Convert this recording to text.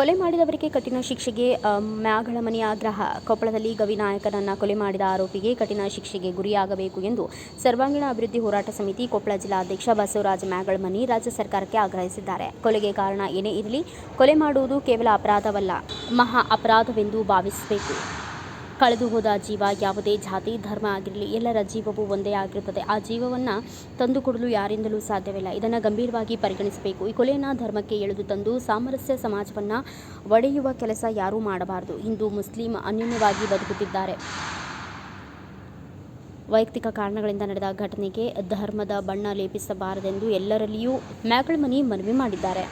ಅವರಿಗೆ ಕಠಿಣ ಶಿಕ್ಷೆಗೆ ಮ್ಯಾಗಳಮನಿ ಆಗ್ರಹ. ಕೊಪ್ಪಳದಲ್ಲಿ ಗವಿನಾಯಕನನ್ನ ಕೊಲೆ ಮಾಡಿದ ಆರೋಪಿಗೆ ಕಠಿಣ ಶಿಕ್ಷೆಗೆ ಗುರಿಯಾಗಬೇಕು ಎಂದು ಸರ್ವಾಂಗೀಣ ಅಭಿವೃದ್ಧಿ ಹೋರಾಟ ಸಮಿತಿ ಕೊಪ್ಪಳ ಜಿಲ್ಲಾಧ್ಯಕ್ಷ ಬಸವರಾಜ ಮ್ಯಾಗಳಮನಿ ರಾಜ್ಯ ಸರ್ಕಾರಕ್ಕೆ ಆಗ್ರಹಿಸಿದ್ದಾರೆ. ಕೊಲೆಗೆ ಕಾರಣ ಏನೇ ಇರಲಿ, ಕೊಲೆ ಮಾಡುವುದು ಕೇವಲ ಅಪರಾಧವಲ್ಲ, ಮಹಾ ಅಪರಾಧವೆಂದು ಭಾವಿಸಬೇಕು. ಕಳೆದು ಹೋದ ಜೀವ ಯಾವುದೇ ಜಾತಿ, ಧರ್ಮ ಆಗಿರಲಿ, ಎಲ್ಲರ ಜೀವವು ಒಂದೇ ಆಗಿರುತ್ತದೆ. ಆ ಜೀವವನ್ನು ತಂದುಕೊಡಲು ಯಾರಿಂದಲೂ ಸಾಧ್ಯವಿಲ್ಲ. ಇದನ್ನು ಗಂಭೀರವಾಗಿ ಪರಿಗಣಿಸಬೇಕು. ಈ ಕೊಲೆಯನ್ನು ಧರ್ಮಕ್ಕೆ ಎಳೆದು ತಂದು ಸಾಮರಸ್ಯ ಸಮಾಜವನ್ನು ಒಡೆಯುವ ಕೆಲಸ ಯಾರೂ ಮಾಡಬಾರದು. ಹಿಂದೂ, ಮುಸ್ಲಿಂ ಅನ್ಯೋನ್ಯವಾಗಿ ಬದುಕುತ್ತಿದ್ದಾರೆ. ವೈಯಕ್ತಿಕ ಕಾರಣಗಳಿಂದ ನಡೆದ ಘಟನೆಗೆ ಧರ್ಮದ ಬಣ್ಣ ಲೇಪಿಸಬಾರದೆಂದು ಎಲ್ಲರಲ್ಲಿಯೂ ಮ್ಯಾಕಳಮನಿ ಮನವಿ ಮಾಡಿದ್ದಾರೆ.